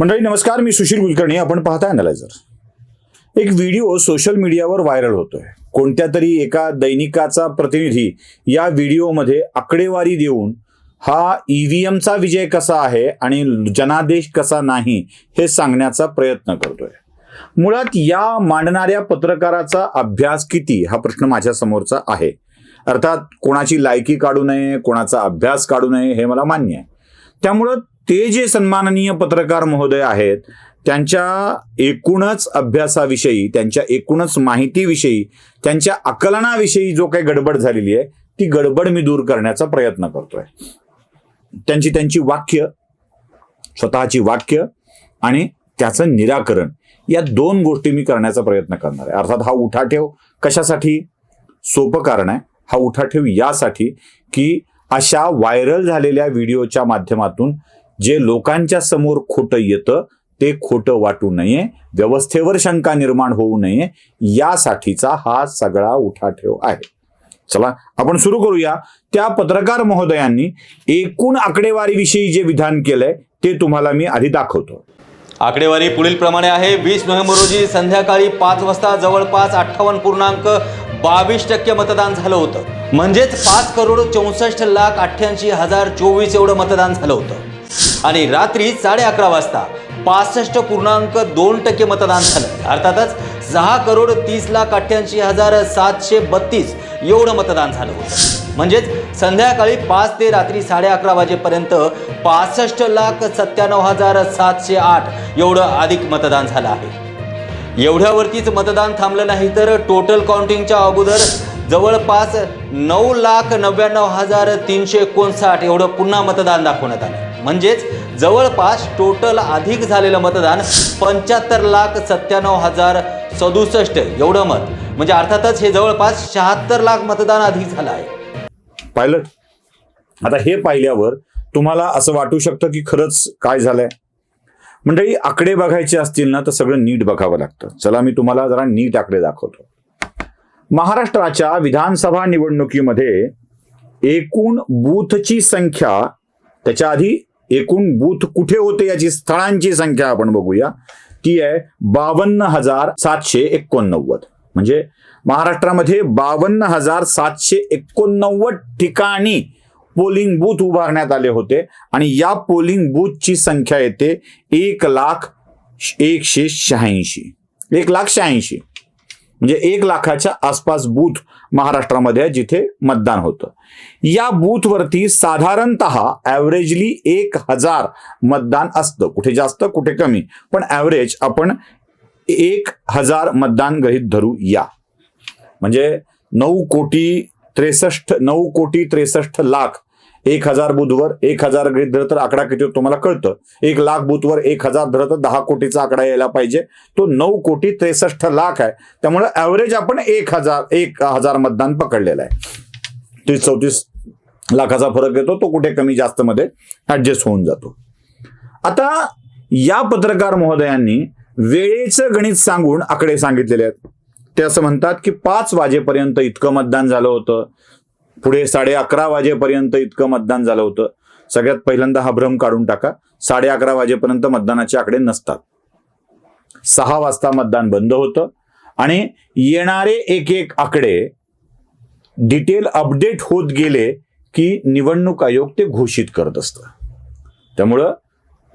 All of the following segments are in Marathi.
मंडळी नमस्कार मी सुशील कुलकर्णी. आपण पाहताय अनालायझर एक व्हिडिओ सोशल मीडियावर व्हायरल होतोय. कोणत्या तरी एका दैनिकाचा प्रतिनिधी या व्हिडिओमध्ये आकडेवारी देऊन हा ईव्हीएमचा विजय कसा आहे आणि जनादेश कसा नाही हे सांगण्याचा प्रयत्न करतोय. मुळात या मांडणाऱ्या पत्रकाराचा अभ्यास किती? हा प्रश्न माझ्या समोरचा आहे. अर्थात कोणाची लायकी काढू नये कोणाचा अभ्यास काढू नये हे मला मान्य आहे. त्यामुळं ते जे सन्माननीय पत्रकार महोदय आहेत त्यांच्या एकूणच अभ्यासाविषयी त्यांच्या एकूणच माहितीविषयी त्यांच्या आकलनाविषयी जो काही गडबड झालेली आहे ती गडबड मी दूर करण्याचा प्रयत्न करतोय. त्यांची त्यांची वाक्य स्वतःची वाक्य आणि त्याचं निराकरण या दोन गोष्टी मी करण्याचा प्रयत्न करणार आहे. अर्थात हा उठाठेव कशासाठी? सोपं कारण आहे हा उठाठेव यासाठी की अशा व्हायरल झालेल्या व्हिडिओच्या माध्यमातून जे लोकांच्या समोर खोटं येतं ते खोटं वाटू नये व्यवस्थेवर शंका निर्माण होऊ नये यासाठीचा हा सगळा उठाठेव आहे. चला आपण सुरू करूया. त्या पत्रकार महोदयांनी एकूण आकडेवारीविषयी जे विधान केलंय ते तुम्हाला मी आधी दाखवतो. आकडेवारी पुढील प्रमाणे आहे. वीस नोव्हेंबर रोजी संध्याकाळी पाच वाजता जवळपास अठ्ठावन्न पूर्णांक बावीस टक्के मतदान झालं होतं. म्हणजेच पाच करोड चौसष्ट लाख अठ्ठ्याऐंशी हजार चोवीस एवढं मतदान झालं होतं. आणि रात्री साडे अकरा वाजता पासष्ट पूर्णांक दोन टक्के मतदान झालं. अर्थातच सहा करोड तीस लाख अठ्ठ्याऐंशी हजार सातशे बत्तीस एवढं मतदान झालं होतं. म्हणजेच संध्याकाळी पाच ते रात्री साडे अकरा वाजेपर्यंत पासष्ट लाख सत्त्याण्णव हजार सातशे आठ एवढं अधिक मतदान झालं आहे. एवढ्यावरतीच मतदान थांबलं नाही तर टोटल काउंटिंगच्या अगोदर जवळपास नऊ लाख नव्याण्णव हजार तीनशे एकोणसाठ एवढं पुन्हा मतदान दाखवण्यात आलं. म्हणजेच जवळपास टोटल अधिक झालेलं मतदान पंच्याहत्तर लाख सत्त्याण्णव हजार सदुसष्ट. एवढं मत. म्हणजे अर्थातच हे जवळपास शहात्तर लाख मतदान अधिक झालं आहे. पाहिलं आता हे पाहिल्यावर तुम्हाला असं वाटू शकतं की खरंच काय झालंय? मंडळी आकडे बघायचे असतील ना तर सगळं नीट बघावं लागतं. चला मी तुम्हाला जरा नीट आकडे दाखवतो. महाराष्ट्राच्या विधानसभा निवडणुकीमध्ये एकूण बूथची संख्या त्याच्या आधी एकूण बूथ कुठे होते याची स्थळांची संख्या आपण बघूया. ती आहे बावन्न हजार सातशे एकोणनव्वद. म्हणजे महाराष्ट्रामध्ये बावन्न हजार सातशे एकोणनव्वद ठिकाणी पोलिंग बूथ उभारण्यात आले होते आणि या पोलिंग बूथची संख्या येते एक लाख एकशे शहाऐंशी. एक लाख शहाऐंशी. म्हणजे एक लाखाच्या आसपास बूथ महाराष्ट्रामध्ये आहे जिथे मतदान होतं. या बूथवरती साधारणत ॲव्हरेजली एक हजार मतदान असतं. कुठे जास्त कुठे कमी. पण ॲव्हरेज आपण एक हजार मतदान गृहित धरू या. म्हणजे नऊ कोटी त्रेसष्ट नऊ कोटी त्रेसष्ट लाख एक हजार बुधवर एक हजार गृहीत धरत तर आकडा किती होतो तुम्हाला कळतं. एक लाख बुथवर एक हजार धरत तर दहा कोटीचा आकडा यायला पाहिजे. तो नऊ कोटी त्रेसष्ट लाख आहे. त्यामुळे ॲव्हरेज आपण एक हजार एक हजार मतदान पकडलेलं आहे. तीस चौतीस लाखाचा फरक येतो तो कुठे कमी जास्त मध्ये ऍडजस्ट होऊन जातो. आता या पत्रकार महोदयांनी वेळेचं गणित सांगून आकडे सांगितलेले आहेत. ते असं म्हणतात की पाच वाजेपर्यंत इतकं मतदान झालं होतं. पुढे साडे अकरा वाजेपर्यंत इतकं मतदान झालं होतं. सगळ्यात पहिल्यांदा हा भ्रम काढून टाका. साडे अकरा वाजेपर्यंत मतदानाचे आकडे नसतात. सहा वाजता मतदान बंद होतं. आणि येणारे एक एक आकडे डिटेल अपडेट होत गेले की निवडणूक आयोग ते घोषित करत असतं. त्यामुळं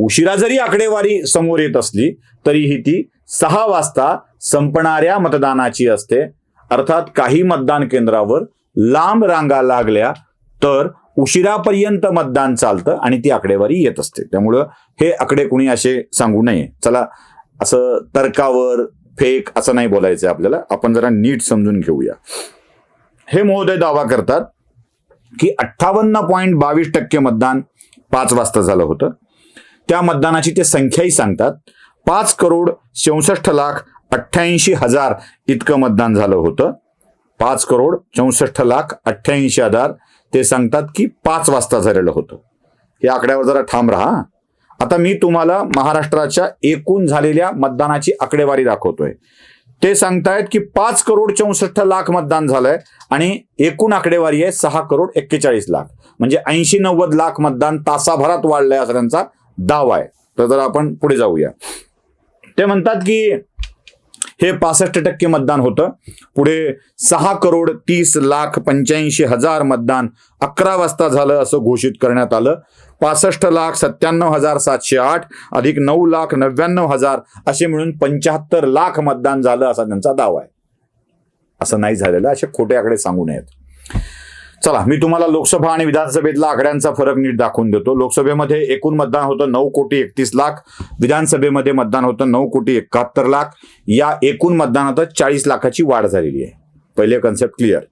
उशिरा जरी आकडेवारी समोर येत असली तरीही ती सहा वाजता संपणाऱ्या मतदानाची असते. अर्थात काही मतदान केंद्रावर लांब रांगा लागल्या तर उशिरापर्यंत मतदान चालतं आणि ती आकडेवारी येत असते. त्यामुळं हे आकडे कुणी असे सांगू नये. चला असं तर्कावर फेक असं नाही बोलायचं आपल्याला. आपण जरा नीट समजून घेऊया. हे महोदय दावा करतात की अठ्ठावन्न पॉईंट बावीस टक्के मतदान पाच वाजता झालं होतं. त्या मतदानाची ते संख्याही सांगतात. पाच करोड चौसष्ट लाख अठ्ठ्याऐंशी हजार इतकं मतदान झालं होतं. पाच करोड चौसष्ट लाख अठ्ठ्याऐंशी हजार. ते सांगतात की पाच वाजता झालेलं होतं. या आकड्यावर जरा ठाम राहा. आता मी तुम्हाला महाराष्ट्राच्या एकूण झालेल्या मतदानाची आकडेवारी दाखवतोय. ते सांगतायत की पाच करोड चौसष्ट लाख मतदान झालंय आणि एकूण आकडेवारी आहे सहा करोड एक्केचाळीस लाख. म्हणजे ऐंशी नव्वद लाख मतदान तासाभरात वाढलंय असा त्यांचा दावा आहे. तर जरा आपण पुढे जाऊया. ते म्हणतात की हे पासष्ट टक्के मतदान होतं. पुढे सहा करोड तीस लाख पंच्याऐंशी हजार मतदान अकरा वाजता झालं असं घोषित करण्यात आलं. पासष्ट लाख सत्त्याण्णव हजार सातशे आठ अधिक नऊ लाख नव्याण्णव हजार असे मिळून पंच्याहत्तर लाख मतदान झालं असा त्यांचा दावा आहे. असं नाही झालेलं असे खोटे आकडे सांगू नयेत. चला मी तुम्हाला लोकसभा आणि विधानसभेतला आकड्यांचा फरक नीट दाखवून देतो. लोकसभेमध्ये एकूण मतदान होतं नऊ कोटी एकतीस लाख. विधानसभेमध्ये मतदान होतं नऊ कोटी एकाहत्तर लाख. या एकूण मतदानात चाळीस लाखाची वाढ झालेली आहे. पहिले कन्सेप्ट क्लिअर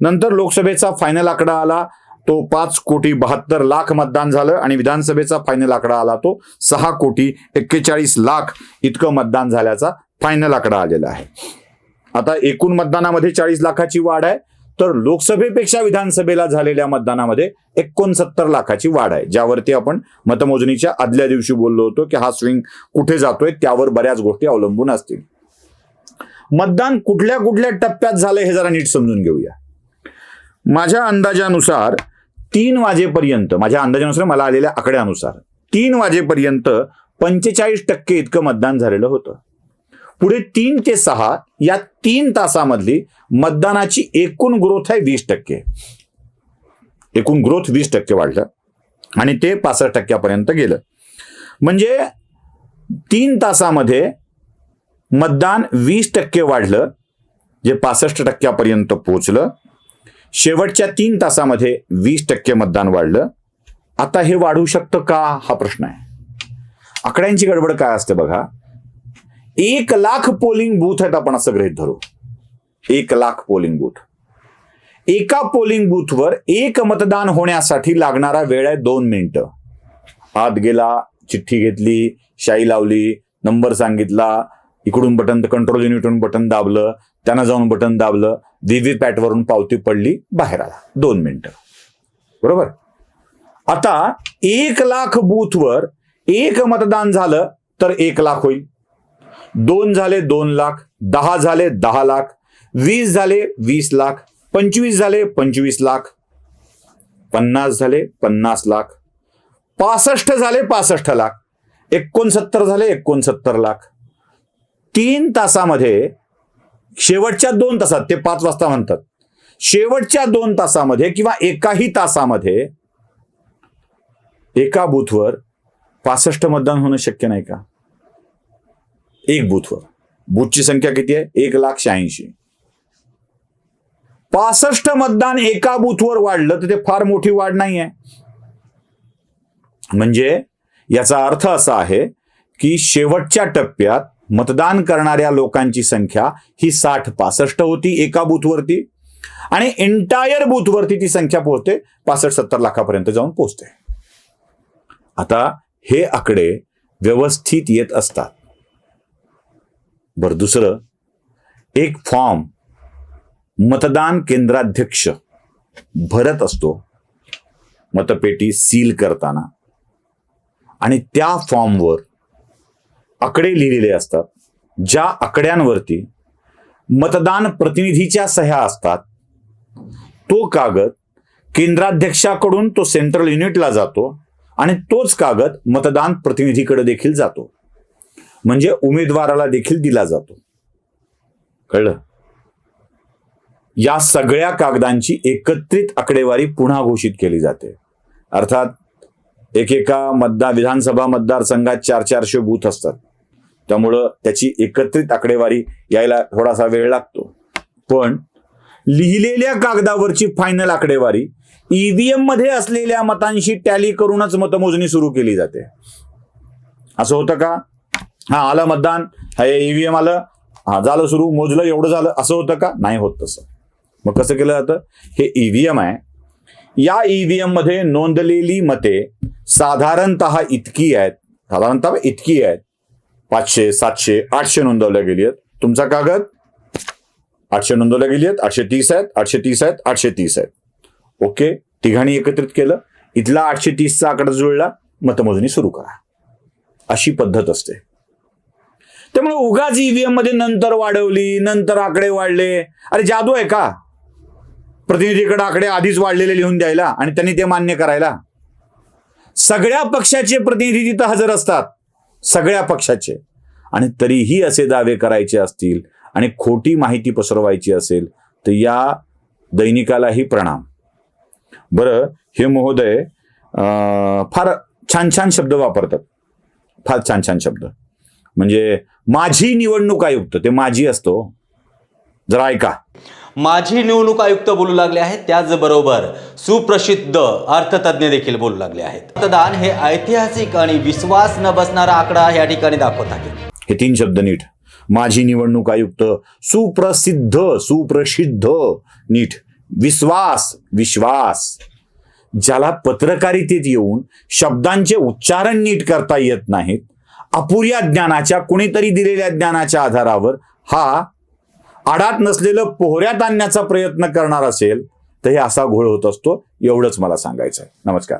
नंतर लोकसभेचा फायनल आकडा आला. तो पाच कोटी बहात्तर लाख मतदान झालं आणि विधानसभेचा फायनल आकडा आला तो सहा कोटी एक्केचाळीस लाख इतकं मतदान झाल्याचा फायनल आकडा आलेला आहे. आता एकूण मतदानामध्ये चाळीस लाखाची वाढ आहे. तर लोकसभेपेक्षा विधानसभेला झालेल्या मतदानामध्ये एकोणसत्तर लाखाची वाढ आहे. ज्यावरती आपण मतमोजणीच्या आदल्या दिवशी बोललो होतो की हा स्विंग कुठे जातोय त्यावर बऱ्याच गोष्टी अवलंबून असतील. मतदान कुठल्या कुठल्या टप्प्यात झालंय हे जरा नीट समजून घेऊया. माझ्या अंदाजानुसार तीन वाजेपर्यंत माझ्या अंदाजानुसार मला आलेल्या आकड्यानुसार तीन वाजेपर्यंत पंचेचाळीस टक्के इतकं मतदान झालेलं होतं. पुढे तीन ते सहा या तीन तासामधली मतदानाची एकूण ग्रोथ आहे वीस टक्के. एकूण ग्रोथ वीस टक्के वाढलं आणि ते पासष्ट टक्क्यापर्यंत गेलं. म्हणजे तीन तासामध्ये मतदान वीस टक्के वाढलं जे पासष्ट टक्क्यापर्यंत पोहोचलं. शेवटच्या तीन तासामध्ये वीस टक्के मतदान वाढलं. आता हे वाढू शकतं का? हा प्रश्न आहे. आकड्यांची गडबड काय असते बघा? एक लाख पोलिंग बूथ आहेत आपण असं गृहित धरू. एक लाख पोलिंग बूथ एका पोलिंग बूथवर एक मतदान होण्यासाठी लागणारा वेळ आहे दोन मिनिटं. आत गेला चिठ्ठी घेतली शाई लावली नंबर सांगितला इकडून बटन कंट्रोल युनिटवरून बटन दाबलं त्यांना जाऊन बटन दाबलं व्हीव्हीपॅटवरून पावती पडली बाहेर आला. दोन मिनिटं. बरोबर? आता एक लाख बूथवर एक मतदान झालं तर एक लाख होईल. दोन झाले दोन लाख दहा झाले दहा लाख वीस झाले वीस लाख पंचवीस झाले पंचवीस लाख पन्नास झाले पन्नास लाख पासष्ट झाले पासष्ट लाख एकोणसत्तर झाले एकोणसत्तर लाख. तीन तासामध्ये शेवटच्या दोन तासात ते पाच वाजता म्हणतात शेवटच्या दोन तासामध्ये किंवा एकाही तासामध्ये एका बूथवर पासष्ट मतदान होणं शक्य नाही का? एक बूथवर बूथची संख्या किती आहे? एक लाख शहाऐंशी. पासष्ट मतदान एका बूथवर वाढलं तर ते फार मोठी वाढ नाही आहे म्हणजे याचा अर्थ असा आहे की शेवटच्या टप्प्यात मतदान करणाऱ्या लोकांची संख्या ही साठ पासष्ट होती एका बूथवरती आणि एंटायर बूथवरती ती संख्या पोहोचते पासष्ट सत्तर लाखापर्यंत जाऊन पोहोचते. आता हे आकडे व्यवस्थित येत असतात. बर दुसरं एक फॉर्म मतदान केंद्राध्यक्ष भरत असतो मतपेटी सील करताना. आणि त्या फॉर्मवर आकडे लिहिलेले असतात ज्या आकड्यांवरती मतदान प्रतिनिधीच्या सह्या असतात तो कागद केंद्राध्यक्षाकडून तो सेंट्रल युनिटला जातो आणि तोच कागद मतदान प्रतिनिधीकडे देखील जातो. म्हणजे उमेदवाराला देखील दिला जातो. कळलं? या सगळ्या कागदांची एकत्रित आकडेवारी पुन्हा घोषित केली जाते. अर्थात एकेका मतदार विधानसभा मतदारसंघात चार चारशे बूथ असतात. त्यामुळं त्याची एकत्रित आकडेवारी यायला थोडासा वेळ लागतो. पण लिहिलेल्या कागदावरची फायनल आकडेवारी ईव्हीएममध्ये असलेल्या मतांशी टॅली करूनच मतमोजणी सुरू केली जाते. असं होतं का? हा आलं मतदान. हे ईव्हीएम आलं. हा झालं सुरू. मोजलं एवढं झालं. असं होतं का? नाही होत तसं. मग कसं केलं जातं? हे ईव्हीएम आहे. या ईव्हीएममध्ये नोंदलेली मते साधारणत इतकी आहेत. साधारणतः इतकी आहेत. पाचशे सातशे आठशे नोंदवल्या गेली आहेत. तुमचा कागद? आठशे नोंदवल्या गेली आहेत. आठशे तीस आहेत. आठशे तीस आहेत. आठशे तीस आहेत. ओके? तिघांनी एकत्रित केलं. इथला आठशे तीसचा आकडा जुळला. मतमोजणी सुरू करा. अशी पद्धत असते. त्यामुळे उगाच ईव्हीएममध्ये नंतर वाढवली नंतर आकडे वाढले. अरे जादू आहे का? प्रतिनिधीकडे आकडे आधीच वाढलेले लिहून द्यायला आणि त्यांनी ते मान्य करायला. सगळ्या पक्षाचे प्रतिनिधी तिथं हजर असतात. सगळ्या पक्षाचे. आणि तरीही असे दावे करायचे असतील आणि खोटी माहिती पसरवायची असेल तर या दैनिकालाही प्रणाम. बरं हे महोदय अं, फार छान छान शब्द वापरतात. फार छान छान शब्द. म्हणजे माझी निवडणूक आयुक्त ते माझी असतो. जरा ऐका. माजी निवडणूक आयुक्त बोलू लागले आहेत त्याचबरोबर सुप्रसिद्ध अर्थतज्ञ देखील बोलू लागले आहेत. मतदान हे ऐतिहासिक आणि विश्वास न बसणारा आकडा या ठिकाणी दाखवत आहे. हे तीन शब्द नीट. माझी निवडणूक आयुक्त सुप्रसिद्ध सुप्रसिद्ध नीट. विश्वास विश्वास. ज्याला पत्रकारितेत येऊन शब्दांचे उच्चारण नीट करता येत नाहीत अपुऱ्या ज्ञानाच्या कुणीतरी दिलेल्या ज्ञानाच्या आधारावर हा आडात नसलेलं पोहऱ्यात आणण्याचा प्रयत्न करणार असेल तर हे असा घोळ होत असतो एवढंच मला सांगायचं आहे नमस्कार.